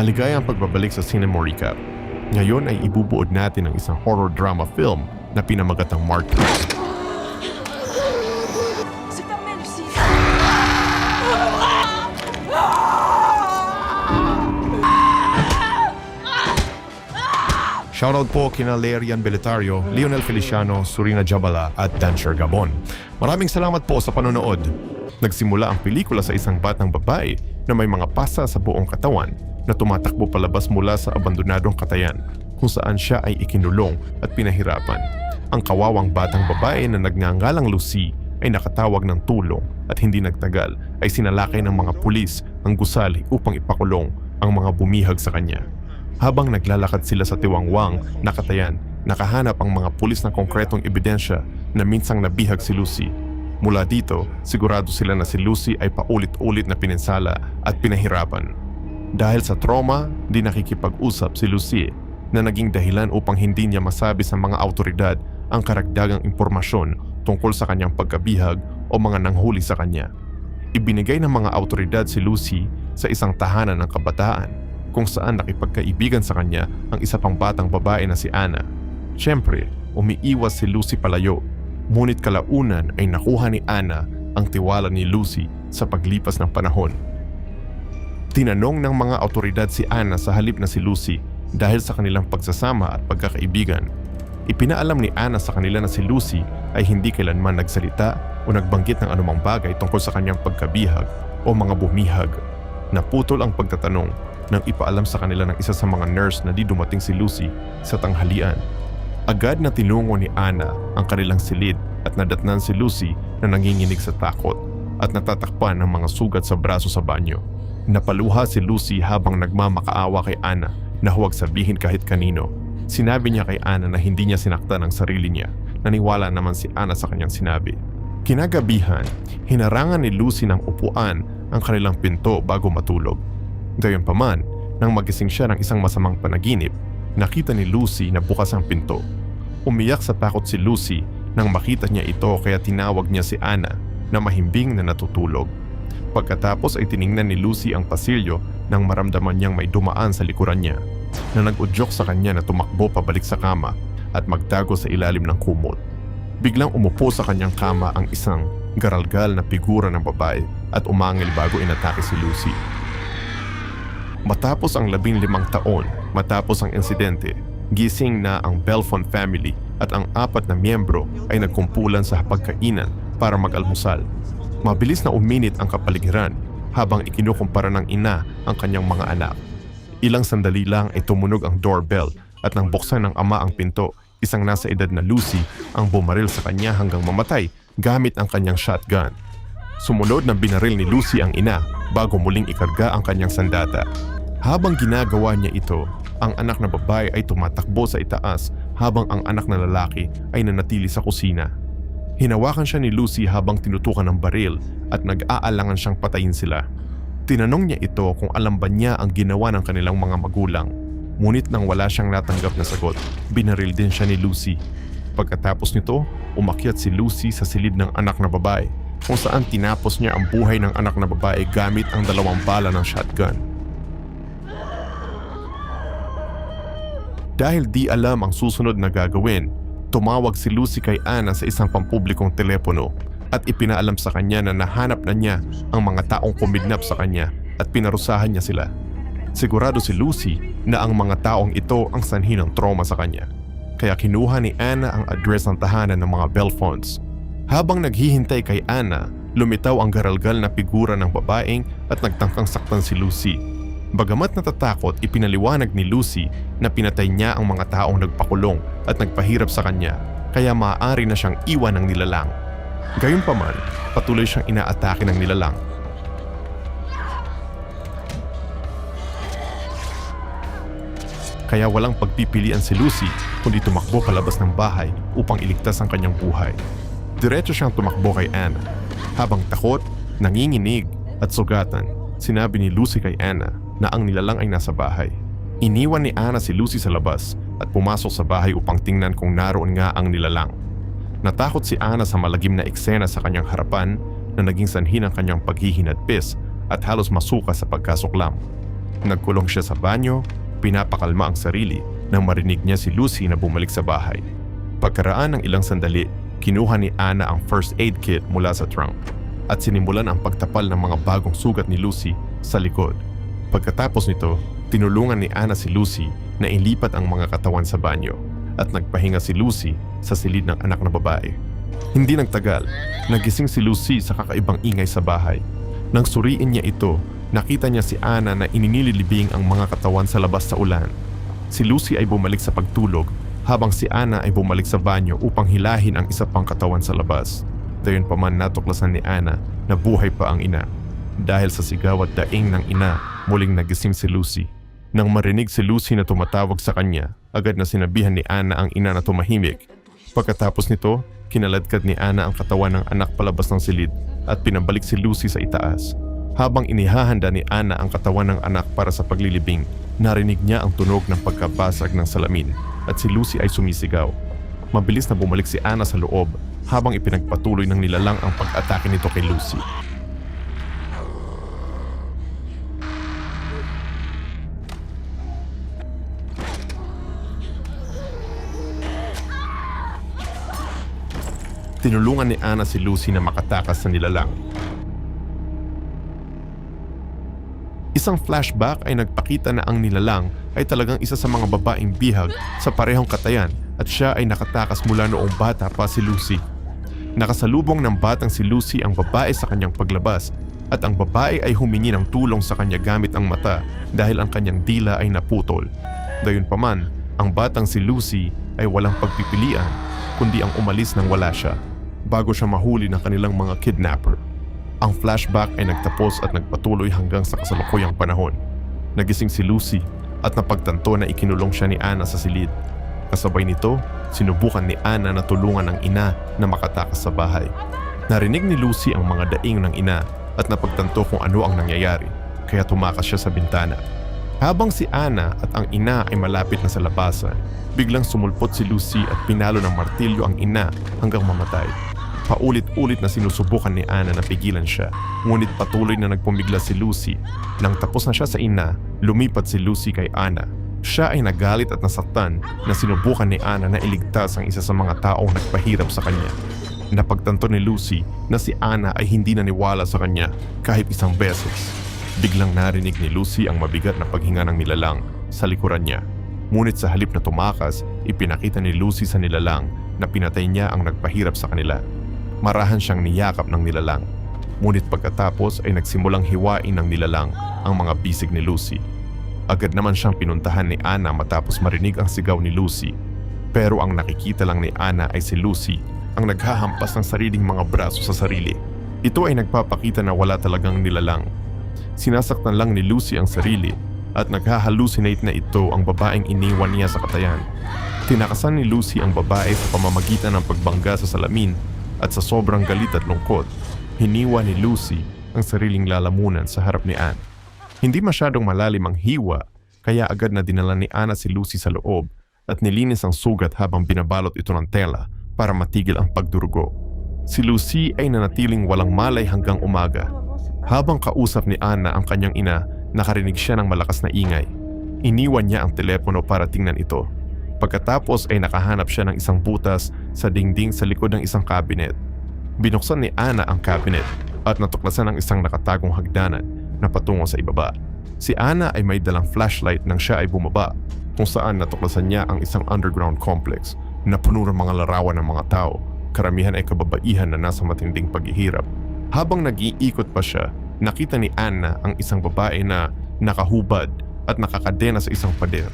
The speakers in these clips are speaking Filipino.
Maligayang pagbabalik sa Cinema Recap. Ngayon ay ibubuod natin ang isang horror drama film na. C'est fermé, Lucie Shoutout po kina Lerian Belitario, Lionel Feliciano, Surina Jabala at Dancer Gabon. Maraming salamat po sa panonood. Nagsimula ang pelikula sa isang batang babae na may mga pasa sa buong katawan na tumatakbo palabas mula sa abandonadong katayan kung saan siya ay ikinulong at pinahirapan. Ang kawawang batang babae na nagngangalang Lucy ay nakatawag ng tulong at hindi nagtagal ay sinalakay ng mga pulis ang gusali upang ipakulong ang mga bumihag sa kanya. Habang naglalakad sila sa tiwangwang na katayan, nakahanap ang mga pulis ng konkretong ebidensya na minsang nabihag si Lucy. Mula dito, sigurado sila na si Lucy ay paulit-ulit na pininsala at pinahirapan. Dahil sa trauma, di nakikipag-usap si Lucy na naging dahilan upang hindi niya masabi sa mga autoridad ang karagdagang impormasyon tungkol sa kanyang pagkabihag o mga nanghuli sa kanya. Ibinigay ng mga autoridad si Lucy sa isang tahanan ng kabataan kung saan nakipagkaibigan sa kanya ang isa pang batang babae na si Anna. Siyempre, umiiwas si Lucy palayo. Ngunit kalaunan ay nakuha ni Anna ang tiwala ni Lucy sa paglipas ng panahon. Tinanong ng mga autoridad si Anna sa halip na si Lucy dahil sa kanilang pagsasama at pagkakaibigan. Ipinaalam ni Anna sa kanila na si Lucy ay hindi kailanman nagsalita o nagbanggit ng anumang bagay tungkol sa kanyang pagkabihag o mga bumihag. Naputol ang pagtatanong nang ipaalam sa kanila ng isa sa mga nurse na di dumating si Lucy sa tanghalian. Agad na tinungo ni Anna ang kanilang silid at nadatnan si Lucy na nanginginig sa takot at natatakpan ng mga sugat sa braso sa banyo. Napaluha si Lucy habang nagmamakaawa kay Anna na huwag sabihin kahit kanino. Sinabi niya kay Anna na hindi niya sinaktan ang sarili niya. Naniwala naman si Anna sa kanyang sinabi. Kinagabihan, hinarangan ni Lucy ng upuan ang kanilang pinto bago matulog. Gayunpaman, nang magising siya ng isang masamang panaginip, nakita ni Lucy na bukas ang pinto. Umiyak sa takot si Lucy nang makita niya ito kaya tinawag niya si Anna na mahimbing na natutulog. Pagkatapos ay tiningnan ni Lucy ang pasilyo nang maramdaman niyang may dumaan sa likuran niya na nag-udyok sa kanya na tumakbo pabalik sa kama at magtago sa ilalim ng kumot. Biglang umupo sa kanyang kama ang isang garalgal na figura ng babae at umangil bago inatake si Lucy. Matapos ang labing limang taon matapos ang insidente, gising na ang Belfont family at ang apat na miyembro ay nagkumpulan sa hapagkainan para mag-almusal. Mabilis na uminit ang kapaligiran habang ikinukumpara ng ina ang kanyang mga anak. Ilang sandali lang ay tumunog ang doorbell at nang buksan ng ama ang pinto, isang nasa edad na Lucy ang bumaril sa kanya hanggang mamatay gamit ang kanyang shotgun. Sumunod na binaril ni Lucy ang ina bago muling ikarga ang kanyang sandata. Habang ginagawa niya ito, ang anak na babae ay tumatakbo sa itaas habang ang anak na lalaki ay nanatili sa kusina. Hinawakan siya ni Lucy habang tinutukan ng baril at nag-aalangan siyang patayin sila. Tinanong niya ito kung alam ba niya ang ginawa ng kanilang mga magulang. Ngunit nang wala siyang natanggap na sagot, binaril din siya ni Lucy. Pagkatapos nito, umakyat si Lucy sa silid ng anak na babae kung saan tinapos niya ang buhay ng anak na babae gamit ang dalawang bala ng shotgun. Dahil di alam ang susunod na gagawin, tumawag si Lucy kay Anna sa isang pampublikong telepono at ipinaalam sa kanya na nahanap na niya ang mga taong kumidnap sa kanya at pinarusahan niya sila. Sigurado si Lucy na ang mga taong ito ang sanhi ng trauma sa kanya. Kaya kinuha ni Anna ang address ng tahanan ng mga Belfonts. Habang naghihintay kay Anna, lumitaw ang garalgal na figura ng babaeng at nagtangkang saktan si Lucy. Bagamat natatakot, ipinaliwanag ni Lucy na pinatay niya ang mga taong nagpakulong at nagpahirap sa kanya, kaya maaari na siyang iwan ng nilalang. Gayunpaman, patuloy siyang inaatake ng nilalang. Kaya walang pagpipilian si Lucy kundi tumakbo palabas ng bahay upang iligtas ang kanyang buhay. Diretso siyang tumakbo kay Anna. Habang takot, nanginginig at sugatan, sinabi ni Lucy kay Anna na ang nilalang ay nasa bahay. Iniwan ni Anna si Lucy sa labas at pumasok sa bahay upang tingnan kung naroon nga ang nilalang. Natakot si Anna sa malagim na eksena sa kanyang harapan na naging sanhi ng kanyang paghihinatpis at halos masuka sa pagkasuklam. Nagkulong siya sa banyo, pinapakalma ang sarili nang marinig niya si Lucy na bumalik sa bahay. Pagkaraan ng ilang sandali, kinuha ni Anna ang first aid kit mula sa trunk at sinimulan ang pagtapal ng mga bagong sugat ni Lucy sa likod. Pagkatapos nito, tinulungan ni Anna si Lucy na ilipat ang mga katawan sa banyo at nagpahinga si Lucy sa silid ng anak na babae. Hindi nagtagal, nagising si Lucy sa kakaibang ingay sa bahay. Nang suriin niya ito, nakita niya si Anna na ininililibing ang mga katawan sa labas sa ulan. Si Lucy ay bumalik sa pagtulog habang si Anna ay bumalik sa banyo upang hilahin ang isa pang katawan sa labas. Dayon pa man natuklasan ni Anna na buhay pa ang ina. Dahil sa sigaw at daing ng ina, muling nagising si Lucy. Nang marinig si Lucy na tumatawag sa kanya, agad na sinabihan ni Anna ang ina na tumahimik. Pagkatapos nito, kinaladkad ni Anna ang katawan ng anak palabas ng silid at pinabalik si Lucy sa itaas. Habang inihahanda ni Anna ang katawan ng anak para sa paglilibing, narinig niya ang tunog ng pagkabasag ng salamin at si Lucy ay sumisigaw. Mabilis na bumalik si Anna sa loob habang ipinagpatuloy ng nilalang ang pag-atake nito kay Lucy. Tinulungan ni Anna si Lucy na makatakas sa nilalang. Isang flashback ay nagpakita na ang nilalang ay talagang isa sa mga babaeng bihag sa parehong katayan at siya ay nakatakas mula noong bata pa si Lucy. Nakasalubong ng batang si Lucy ang babae sa kanyang paglabas at ang babae ay humingi ng tulong sa kanya gamit ang mata dahil ang kanyang dila ay naputol. Gayunpaman, ang batang si Lucy ay walang pagpipilian kundi ang umalis nang wala siya bago siya mahuli ng kanilang mga kidnapper. Ang flashback ay nagtapos at nagpatuloy hanggang sa kasalukuyang panahon. Nagising si Lucy at napagtanto na ikinulong siya ni Anna sa silid. Kasabay nito, sinubukan ni Anna na tulungan ang ina na makatakas sa bahay. Narinig ni Lucy ang mga daing ng ina at napagtanto kung ano ang nangyayari, kaya tumakas siya sa bintana. Habang si Anna at ang ina ay malapit na sa labasan, biglang sumulpot si Lucy at pinalo ng martilyo ang ina hanggang mamatay. Paulit-ulit na sinusubukan ni Anna na pigilan siya, ngunit patuloy na nagpumigla si Lucy. Nang tapos na siya sa ina, lumipat si Lucy kay Anna. Siya ay nagalit at nasaktan na sinubukan ni Anna na iligtas ang isa sa mga taong nagpahirap sa kanya. Napagtanto ni Lucy na si Anna ay hindi naniwala sa kanya kahit isang beses. Biglang narinig ni Lucy ang mabigat na paghinga ng nilalang sa likuran niya. Ngunit sa halip na tumakas, ipinakita ni Lucy sa nilalang na pinatay niya ang nagpahirap sa kanila. Marahan siyang niyakap ng nilalang. Ngunit pagkatapos ay nagsimulang hiwain ng nilalang ang mga bisig ni Lucy. Agad naman siyang pinuntahan ni Anna matapos marinig ang sigaw ni Lucy. Pero ang nakikita lang ni Anna ay si Lucy ang naghahampas ng sariling mga braso sa sarili. Ito ay nagpapakita na wala talagang nilalang. Sinasaktan lang ni Lucy ang sarili at naghahalucinate na ito ang babaeng iniwan niya sa katayan. Tinakasan ni Lucy ang babae sa pamamagitan ng pagbangga sa salamin at sa sobrang galit at lungkot, hiniwa ni Lucy ang sariling lalamunan sa harap ni Anne. Hindi masyadong malalim ang hiwa, kaya agad na dinala ni Anna si Lucy sa loob at nilinis ang sugat habang binabalot ito ng tela para matigil ang pagdurugo. Si Lucy ay nanatiling walang malay hanggang umaga. Habang kausap ni Anna ang kanyang ina, nakarinig siya ng malakas na ingay. Iniwan niya ang telepono para tingnan ito. Pagkatapos ay nakahanap siya ng isang butas sa dingding sa likod ng isang cabinet. Binuksan ni Anna ang cabinet at natuklasan ang isang nakatagong hagdanan na patungo sa ibaba. Si Anna ay may dalang flashlight nang siya ay bumaba kung saan natuklasan niya ang isang underground complex na puno ng mga larawan ng mga tao. Karamihan ay kababaihan na nasa matinding paghihirap. Habang nag-iikot pa siya, nakita ni Anna ang isang babae na nakahubad at nakakadena sa isang pader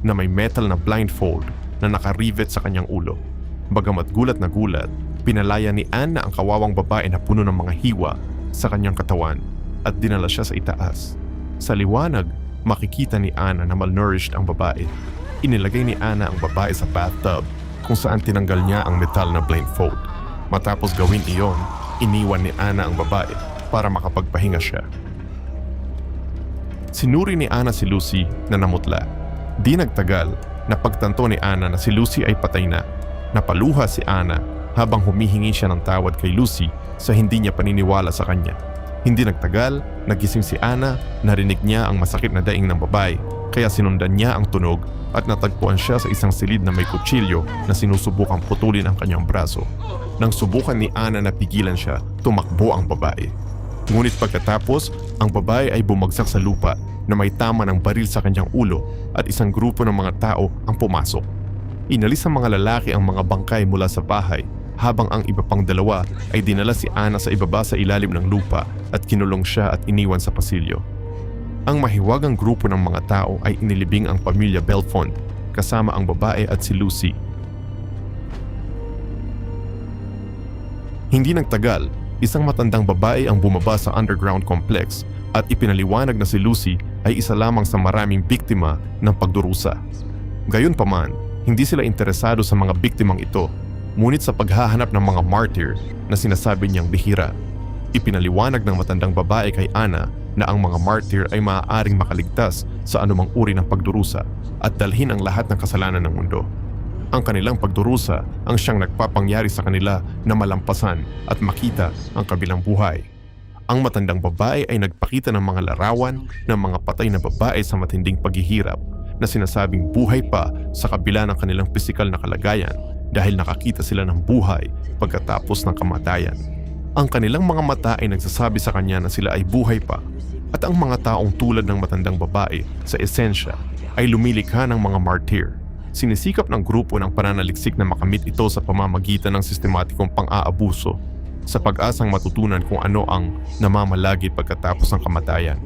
na may metal na blindfold na nakarivet sa kanyang ulo. Bagamat gulat na gulat, pinalaya ni Anna ang kawawang babae na puno ng mga hiwa sa kanyang katawan at dinala siya sa itaas. Sa liwanag, makikita ni Anna na malnourished ang babae. Inilagay ni Anna ang babae sa bathtub kung saan tinanggal niya ang metal na blindfold. Matapos gawin iyon, iniwan ni Anna ang babae para makapagpahinga siya. Sinuri ni Anna si Lucy na namutla. Di nagtagal, napagtanto ni Anna na si Lucy ay patay na. Napaluha si Anna habang humihingi siya ng tawad kay Lucy sa hindi niya paniniwala sa kanya. Hindi nagtagal, nagising si Ana, narinig niya ang masakit na daing ng babae, kaya sinundan niya ang tunog at natagpuan siya sa isang silid na may kutsilyo na sinusubukang putulin ang kanyang braso. Nang subukan ni Ana na pigilan siya, tumakbo ang babae. Ngunit pagkatapos, ang babae ay bumagsak sa lupa na may tama ng baril sa kanyang ulo at isang grupo ng mga tao ang pumasok. Inalis ng mga lalaki ang mga bangkay mula sa bahay habang ang iba pang dalawa ay dinala si Ana sa ibaba sa ilalim ng lupa at kinulong siya at iniwan sa pasilyo. Ang mahiwagang grupo ng mga tao ay inilibing ang pamilya Belfont kasama ang babae at si Lucy. Hindi nagtagal, isang matandang babae ang bumaba sa underground complex at ipinaliwanag na si Lucy ay isa lamang sa maraming biktima ng pagdurusa. Gayunpaman, hindi sila interesado sa mga biktimang ito, ngunit sa paghahanap ng mga martyr na sinasabi niyang bihira. Ipinaliwanag ng matandang babae kay Ana na ang mga martyr ay maaaring makaligtas sa anumang uri ng pagdurusa at dalhin ang lahat ng kasalanan ng mundo. Ang kanilang pagdurusa ang siyang nagpapangyari sa kanila na malampasan at makita ang kabilang buhay. Ang matandang babae ay nagpakita ng mga larawan ng mga patay na babae sa matinding paghihirap na sinasabing buhay pa sa kabila ng kanilang pisikal na kalagayan dahil nakakita sila ng buhay pagkatapos ng kamatayan. Ang kanilang mga mata ay nagsasabi sa kanya na sila ay buhay pa at ang mga taong tulad ng matandang babae sa esensya ay lumilikha ng mga martyr. Sinisikap ng grupo ng pananaliksik na makamit ito sa pamamagitan ng sistematikong pang-aabuso sa pag-asang matutunan kung ano ang namamalagi pagkatapos ng kamatayan.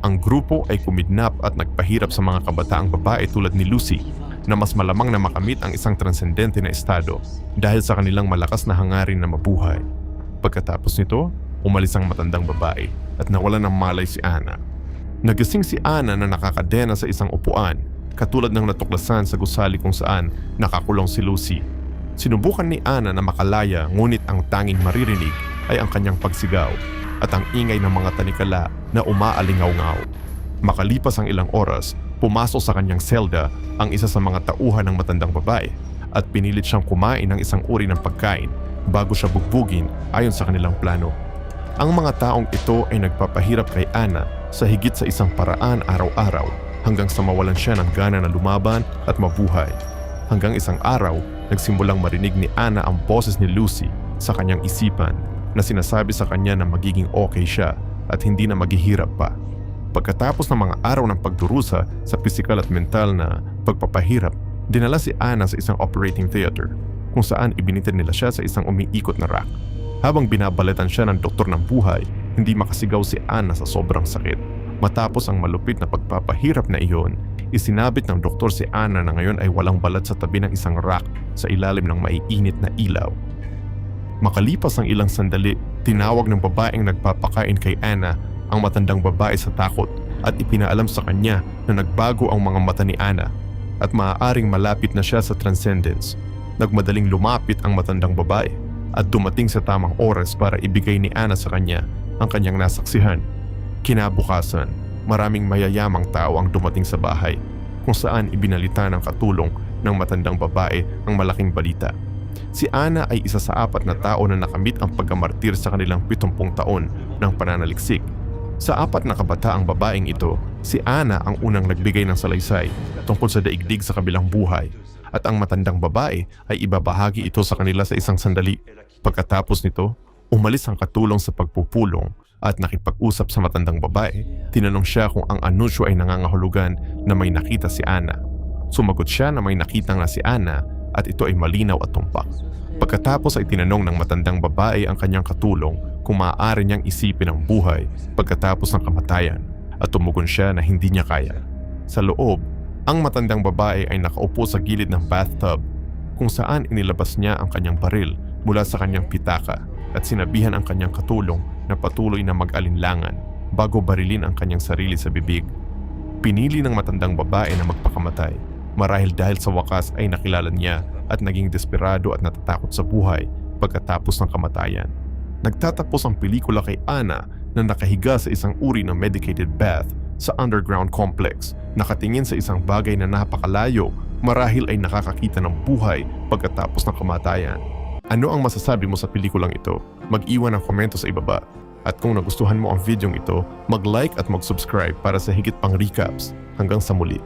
Ang grupo ay kumidnap at nagpahirap sa mga kabataang babae tulad ni Lucy na mas malamang na makamit ang isang transcendente na estado dahil sa kanilang malakas na hangarin na mabuhay. Pagkatapos nito, umalis ang matandang babae at nawala ng malay si Ana. Nagising si Ana na nakakadena sa isang upuan katulad ng natuklasan sa gusali kung saan nakakulong si Lucy. Sinubukan ni Ana na makalaya ngunit ang tanging maririnig ay ang kanyang pagsigaw at ang ingay ng mga tanikala na umaalingaw-ngaw. Makalipas ang ilang oras, pumasok sa kanyang selda ang isa sa mga tauhan ng matandang babae at pinilit siyang kumain ng isang uri ng pagkain bago siya bugbugin ayon sa kanilang plano. Ang mga taong ito ay nagpapahirap kay Ana sa higit sa isang paraan araw-araw hanggang sa mawalan siya ng gana na lumaban at mabuhay. Hanggang isang araw, nagsimulang marinig ni Ana ang boses ni Lucy sa kanyang isipan na sinasabi sa kanya na magiging okay siya at hindi na maghihirap pa. Pagkatapos ng mga araw ng pagdurusa sa pisikal at mental na pagpapahirap, dinala si Ana sa isang operating theater kung saan ibinitid nila siya sa isang umiikot na rack. Habang binabalitan siya ng doktor ng buhay, hindi makasigaw si Ana sa sobrang sakit. Matapos ang malupit na pagpapahirap na iyon, isinabit ng doktor si Ana na ngayon ay walang balat sa tabi ng isang rack sa ilalim ng maiinit na ilaw. Makalipas ang ilang sandali, tinawag ng babaeng nagpapakain kay Ana ang matandang babae sa takot at ipinaalam sa kanya na nagbago ang mga mata ni Ana at maaaring malapit na siya sa transcendence. Nagmadaling lumapit ang matandang babae at dumating sa tamang oras para ibigay ni Ana sa kanya ang kanyang nasaksihan. Kinabukasan, maraming mayayamang tao ang dumating sa bahay kung saan ibinalita ng katulong ng matandang babae ang malaking balita. Si Ana ay isa sa apat na tao na nakamit ang pagkamartir sa kanilang 70 taon ng pananaliksik. Sa apat na kabataang babaeng ito, si Ana ang unang nagbigay ng salaysay tungkol sa daigdig sa kabilang buhay at ang matandang babae ay ibabahagi ito sa kanila sa isang sandali. Pagkatapos nito, umalis ang katulong sa pagpupulong at nakipag-usap sa matandang babae. Tinanong siya kung ang anunsyo ay nangangahulugan na may nakita si Ana. Sumagot siya na may nakita nga si Ana at ito ay malinaw at tumpak. Pagkatapos ay tinanong ng matandang babae ang kanyang katulong kung maaari niyang isipin ang buhay pagkatapos ng kamatayan at tumugon siya na hindi niya kaya. Sa loob, ang matandang babae ay nakaupo sa gilid ng bathtub kung saan inilabas niya ang kanyang baril mula sa kanyang pitaka at sinabihan ang kanyang katulong na patuloy na mag-alinlangan bago barilin ang kanyang sarili sa bibig. Pinili ng matandang babae na magpakamatay marahil dahil sa wakas ay nakilala niya at naging desperado at natatakot sa buhay pagkatapos ng kamatayan. Nagtatapos ang pelikula kay Ana na nakahiga sa isang uri ng medicated bath sa underground complex, nakatingin sa isang bagay na napakalayo marahil ay nakakakita ng buhay pagkatapos ng kamatayan. Ano ang masasabi mo sa pelikulang ito? Mag-iwan ng komento sa ibaba. At kung nagustuhan mo ang videong ito, mag-like at mag-subscribe para sa higit pang recaps. Hanggang sa muli.